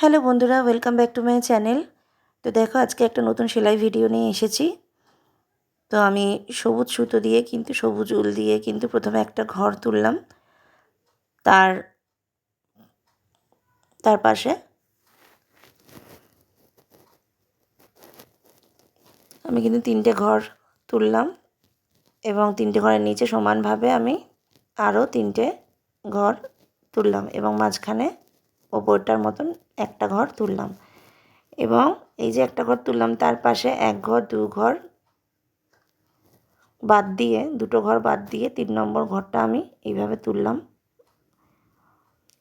Hello বন্ধুরা welcome back to my channel তো দেখো, আজকে একটা নতুন সেলাই ভিডিও নিয়ে এসেছি। তো আমি সবুজ সুতো দিয়ে কিন্তু সবুজ উল দিয়ে কিন্তু প্রথমে একটা ঘর তুললাম। তার তার পাশে আমি কিন্তু তিনটে ঘর তুললাম এবং তিনটে ঘরের নিচে সমানভাবে আমি আরও তিনটে ঘর তুললাম এবং মাঝখানে ওপরটার মতন একটা ঘর তুললাম। এবং এই যে একটা ঘর তুললাম, তার পাশে এক ঘর, দু ঘর বাদ দিয়ে, দুটো ঘর বাদ দিয়ে তিন নম্বর ঘরটা আমি এইভাবে তুললাম।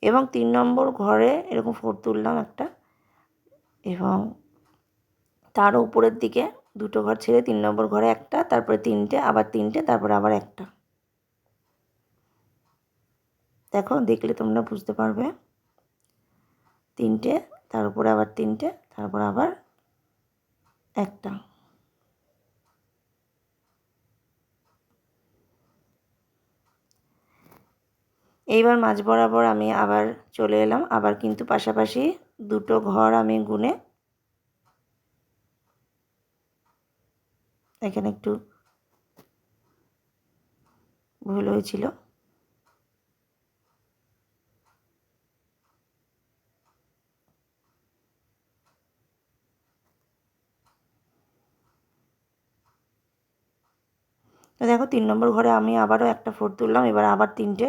এবং তিন নম্বর ঘরে এরকম ফোর তুললাম একটা। এবং তার উপরের দিকে দুটো ঘর ছেড়ে তিন নম্বর ঘরে একটা, তারপরে তিনটে, আবার তিনটে, তারপরে আবার একটা। দেখো, দেখলে তোমরা বুঝতে পারবে। তিনটে তার উপরে আবার তিনটে, তারপর আবার একটা। এইবার মাঝ বরাবর আমি আবার চলে এলাম। আবার কিন্তু পাশাপাশি দুটো ঘর আমি গুনে এখানে একটু ভুল হয়েছিল। তো দেখো তিন নম্বর ঘরে আমি আবারও একটা ফোর তুললাম, এবার আবার তিনটে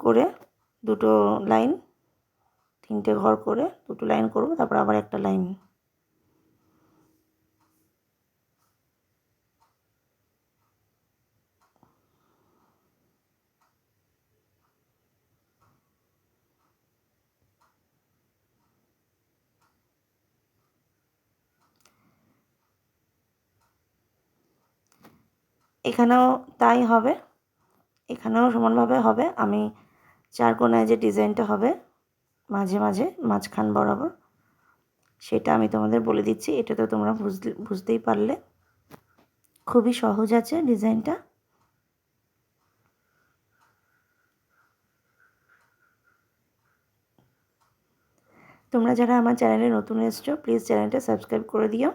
করে দুটো লাইন, তিনটে ঘর করে দুটো লাইন করব, তারপর আবার একটা লাইন এখানেও তাই হবে। এখানেও সমানভাবে হবে। আমি চার কোনায় যে ডিজাইনটা হবে, মাঝে মাঝে, মাঝখান বরাবর, সেটা আমি তোমাদের বলে দিচ্ছি। এটা তো তোমরা বুঝতে বুঝতেই পারলে। খুবই সহজ আছে ডিজাইনটা। তোমরা যারা আমার চ্যানেলে নতুন এসছো, প্লিজ চ্যানেলটা সাবস্ক্রাইব করে দিও।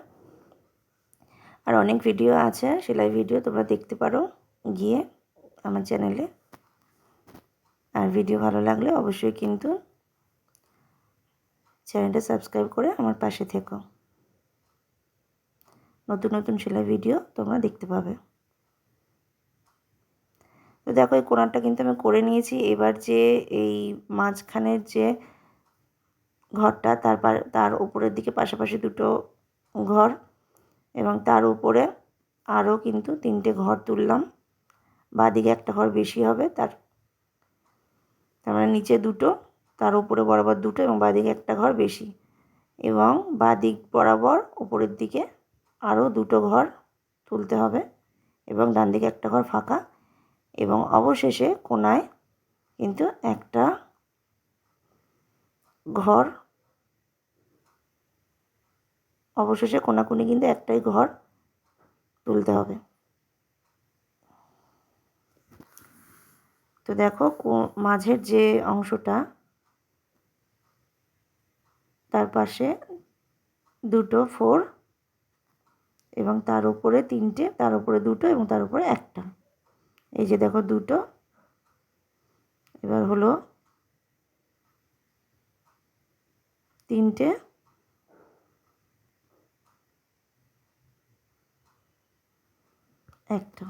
আর অনেক ভিডিও আছে, সেলাই ভিডিও তোমরা দেখতে পারো গিয়ে আমার চ্যানেলে আর ভিডিও ভালো লাগলে অবশ্যই কিন্তু চ্যানেলটা সাবস্ক্রাইব করে আমার পাশে থেকো। নতুন নতুন সেলাই ভিডিও তোমরা দেখতে পাবে। তো দেখো, এই কোনারটা কিন্তু আমি করে নিয়েছি। এবার যে এই মাঝখানের যে ঘরটা, তার তার উপরের দিকে পাশাপাশি দুটো ঘর এবং তার উপরে আরও কিন্তু তিনটে ঘর তুললাম। বাদিকে একটা ঘর বেশি হবে, তার তার মানে নিচে দুটো, তার উপরে বরাবর দুটো এবং বাদিকে একটা ঘর বেশি। এবং বাদিক বরাবর উপরের দিকে আরও দুটো ঘর তুলতে হবে এবং ডান দিকে একটা ঘর ফাঁকা এবং অবশেষে কোনায় কিন্তু একটা ঘর অবশেষে কোনাকুনি কিন্তু একটাই ঘর তুলতে হবে। তো দেখো মাঝের যে অংশটা, তার পাশে দুটো ফোর এবং তার উপরে তিনটে, তার উপরে দুটো এবং তার উপরে একটা। এই যে দেখো দুটো, এবার হলো তিনটে একটা